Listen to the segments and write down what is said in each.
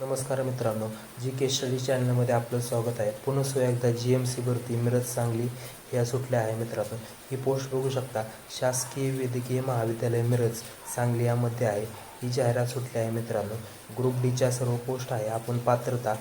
नमस्कार मित्रांनो जी के स्टडी चॅनलमध्ये आपलं स्वागत आहे. पुन्हा एकदा जी एम सी भरती मिरज सांगली ह्या सुटल्या आहे मित्रांनो. ही पोस्ट बघू शकता शासकीय वैद्यकीय महाविद्यालय मिरज सांगली यामध्ये आहे. ही जाहिरात सुटली आहे मित्रांनो. ग्रुप डीच्या सर्व पोस्ट आहे. आपण पात्रता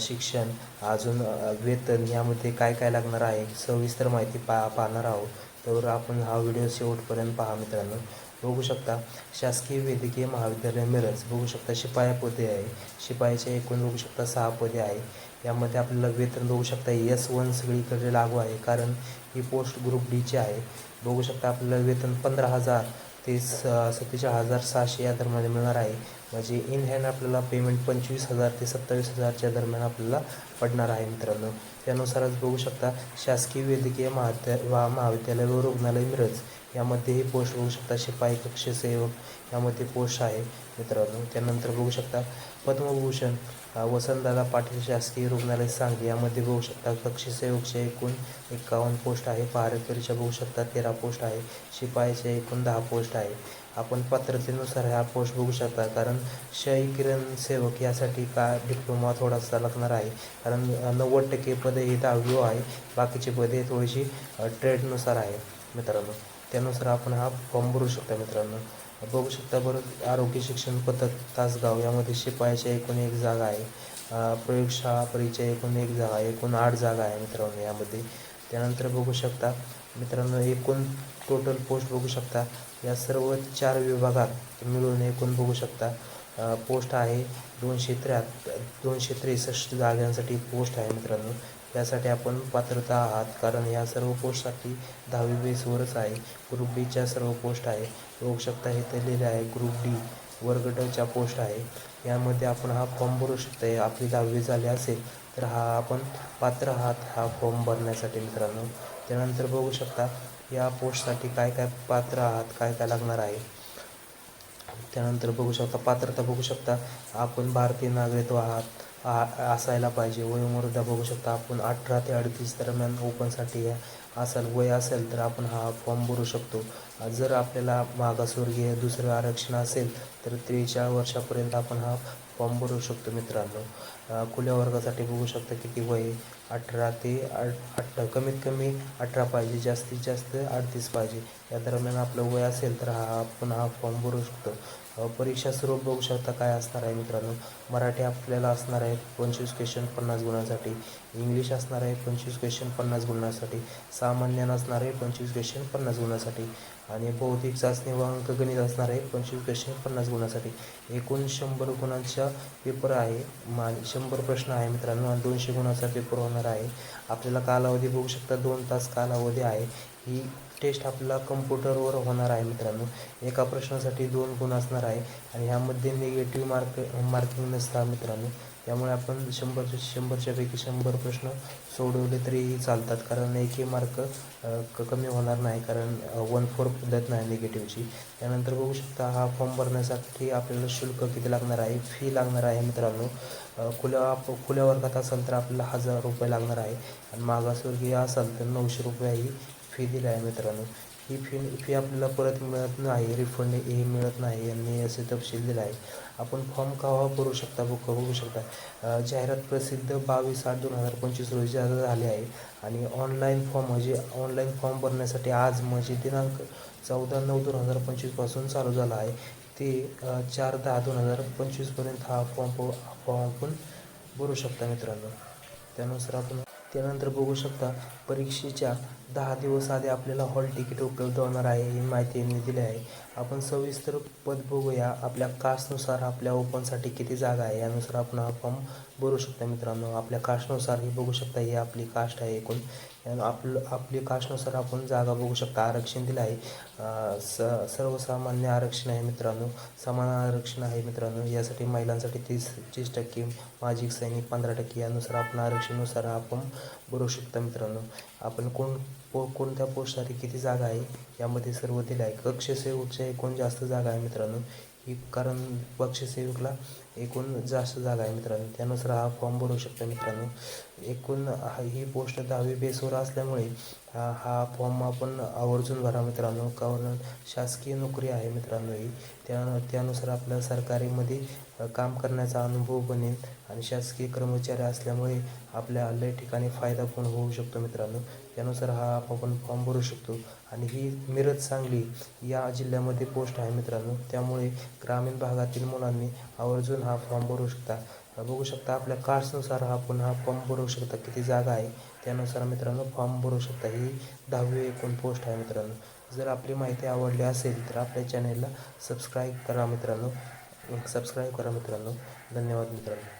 शिक्षण अजून वेतन यामध्ये काय काय लागणार आहे सविस्तर माहिती पा पाहणार आहोत. तर आपण हा व्हिडिओ शेवटपर्यंत पहा मित्रांनो. बघू शकता. शासकीय वैद्यकीय महाविद्यालय मिरज बघू शकता शिपाया पदे आहे. शिपायाचे एकूण बघू शकता सहा पदे आहे. यामध्ये आपल्याला वेतन बघू शकता एस वन सगळीकडे लागू आहे कारण ही पोस्ट ग्रुप डीची आहे. बघू शकता आपल्याला वेतन पंधरा हजार ते स सत्तेचाळीस हजार सहाशे या दरम्यान मिळणार आहे. म्हणजे इन हँड आपल्याला पेमेंट पंचवीस हजार ते सत्तावीस हजारच्या दरम्यान आपल्याला पडणार आहे मित्रांनो. त्यानुसारच बघू शकता शासकीय वैद्यकीय महाविद्या महाविद्यालय व रुग्णालय मिरज यामध्येही पोस्ट बघू शकता शिपाई कक्ष सेवक यामध्ये पोस्ट आहे मित्रांनो. त्यानंतर बघू शकता पद्मभूषण वसंतदादा पाटील शासकीय रुग्णालय सांगली यामध्ये बघू शकता कक्षसेवकचे एकूण एकावन्न पोस्ट आहे. पहारेकरीच्या बघू शकता तेरा पोस्ट आहे. शिपाईचे एकूण दहा पोस्ट आहे. आपण पात्रतेनुसार हा पोस्ट बघू शकता. कारण शाही किरण सेवक यासाठी का डिप्लोमा थोडासा लागणार आहे. कारण नव्वद टक्के पदे ही दहावी आहे. बाकीची पदे थोडीशी ट्रेडनुसार आहे मित्रांनो. त्यानुसार आपण हा फॉर्म भरू शकता मित्रांनो. बघू शकता बरं आरोग्य शिक्षण पथक तासगाव यामध्ये शिपायाच्या एकूण एक जागा आहे. प्रयोगशाळा परिचय एकूण एक जागा आहे. एकूण आठ जागा आहे मित्रांनो यामध्ये. त्यानंतर बघू शकता मित्रांनो एकूण टोटल पोस्ट बघू शकता. या सर्व चार विभागात मिळून एकूण बघू शकता पोस्ट आहे दोनशे त्र्याहत्तर दोनशे त्रेसष्ट जागांसाठी पोस्ट आहे मित्रांनो. यासाठी आपण पात्रता आहात कारण या सर्व पोस्टसाठी दहावी बेसवरच आहे. ग्रुप डीच्या सर्व पोस्ट आहे. बघू शकता हे तर लिहिले आहे. ग्रुप डी वर्ग डच्या पोस्ट आहे. यामध्ये आपण हा फॉर्म भरू शकता. आपली दहावी झाली असेल. तर हा आपण पात्र आहात हा फॉर्म भरण्यासाठी मित्रांनो. त्यानंतर बघू शकता या पोस्टसाठी काय काय पात्र आहात काय काय लागणार आहे. त्यानंतर बघू शकता पात्रता बघू शकता आपण भारतीय नागरिकत्व आहात असायला पाहिजे. वयोमर्यादा बघू शकता आपण अठरा ते अडतीस दरम्यान ओपनसाठी या असेल वय असेल तर आपण हा फॉर्म भरू शकतो. जर आपल्याला मागासवर्गीय दुसरं आरक्षण असेल तर त्रेचाळीस वर्षापर्यंत आपण हा फॉर्म भरू शकतो मित्रांनो. खुल्या वर्गासाठी बघू शकता किती वय अठरा ते आठ अठरा कमीत कमी अठरा पाहिजे जास्तीत जास्त अडतीस पाहिजे. या दरम्यान आपलं वय असेल तर हा आपण हा फॉर्म भरू शकतो. परीक्षा स्वरूप बघू शकता काय असणार आहे मित्रांनो. मराठी आपल्याला असणार आहे पंचवीस क्वेश्चन पन्नास गुणांसाठी. इंग्लिश असणार आहे पंचवीस क्वेश्चन पन्नास गुणांसाठी. सामान्य असणार आहे पंचवीस क्वेश्चन पन्नास गुणांसाठी. आणि बौद्धिक चाचणी व अंकगणित असणार आहे पंचवीस क्वेश्चन पन्नास गुणांसाठी. एकूण शंभर गुणांचा पेपर आहे. मा शंभर प्रश्न आहे मित्रांनो. आणि दोनशे गुणांचा पेपर होणार आहे. आपल्याला कालावधी बघू शकता. दोन तास कालावधी आहे. ही टेस्ट आपला कम्प्युटरवर होणार आहे मित्रांनो. एका प्रश्नासाठी दोन गुण असणार आहे आणि ह्यामध्ये निगेटिव्ह मार्क मार्किंग नसतात मित्रांनो. त्यामुळे आपण शंभरच्या शंभरच्यापैकी शंभर प्रश्न सोडवले तरीही चालतात. कारण एकही मार्क क कमी होणार नाही. कारण वन फोर पद्धत नाही निगेटिव्हची त्यानंतर बघू शकता हा फॉर्म भरण्यासाठी आपल्याला शुल्क किती लागणार आहे? फी लागणार आहे मित्रांनो. खुल्या खुल्या खुल्या वर्गात असेल तर आपल्याला हजार रुपये लागणार आहे. आणि मागासवर्गीय असेल तर नऊशे रुपये ही फी दिली आहे मित्रांनो. ही फी फी आपल्याला परत मिळत नाही. रिफंड हे मिळत नाही यांनी असे तपशील दिला आहे. आपण फॉर्म केव्हा भरू शकता? बुक बघू शकता. जाहिरात प्रसिद्ध बावीस आठ दोन हजार पंचवीस रोजी जाहिरात झाली आहे. आणि ऑनलाईन फॉर्म म्हणजे ऑनलाईन फॉर्म भरण्यासाठी आज म्हणजे दिनांक चौदा नऊ दोन हजार पंचवीसपासून चालू झाला आहे. ते चार दहा दोन हजार पंचवीसपर्यंत हा फॉर्म फॉर्म आपण भरू शकता मित्रांनो. त्यानुसार आपण त्यानंतर बघू शकता परीक्षेच्या दहा दिवस आधी आपल्याला हॉल तिकीट उपलब्ध होणार आहे ही माहिती यांनी दिली आहे. आपण सविस्तर पद बघूया. आपल्या कास्टनुसार आपल्या ओपनसाठी किती जागा आहे यानुसार आपण हा फॉर्म भरू शकता मित्रांनो. आपल्या कास्टनुसार ही बघू शकता. ही आपली कास्ट आहे एकूण. आपलं आपली कास्टनुसार आपण जागा बघू शकता. आरक्षण दिलं आहे. स सर्वसामान्य आरक्षण आहे मित्रांनो. समान आरक्षण आहे मित्रांनो. यासाठी महिलांसाठी तीस तीस टक्के माजी सैनिक पंधरा टक्के यानुसार आपण आरक्षणानुसार आपण भरू शकता मित्रांनो. आपण कोण पो कोणत्या पोस्टसाठी किती जागा आहे यामध्ये सर्व दिलं आहे. कक्षसेवकच्या एकूण जास्त जागा आहे मित्रांनो. ही कारण पक्षसेवकला एकूण जास्त जागा आहे मित्रांनो त्यानुसार हा फॉर्म भरू शकता मित्रांनो. एकूण हा- ही पोस्ट दहावी बेसवर असल्यामुळे हा हा फॉर्म आपण आवर्जून भरा मित्रांनो. कारण शासकीय नोकरी आहे मित्रांनो ही. त्या त्यानुसार आपल्या सरकारीमध्ये काम करण्याचा अनुभव बनेल आणि शासकीय कर्मचारी असल्यामुळे आपल्या लय ठिकाणी फायदा पण होऊ शकतो मित्रांनो. त्यानुसार हा आपण फॉर्म भरू शकतो. आणि ही मिरज सांगली या जिल्ह्यामध्ये पोस्ट आहे मित्रांनो. त्यामुळे ग्रामीण भागातील मुलांनी आवर्जून हा फॉर्म भरू शकता. बघू शकता आपल्या कास्टनुसार हा आपण हा फॉर्म भरू शकता. किती जागा आहे त्यानुसार मित्रांनो फॉर्म भरू शकता. ही दहावी एकूण पोस्ट आहे मित्रांनो. जर आपली माहिती आवडली असेल तर आपल्या चॅनेलला सबस्क्राईब करा मित्रांनो. सबस्क्राईब करा मित्रांनो. धन्यवाद मित्रांनो.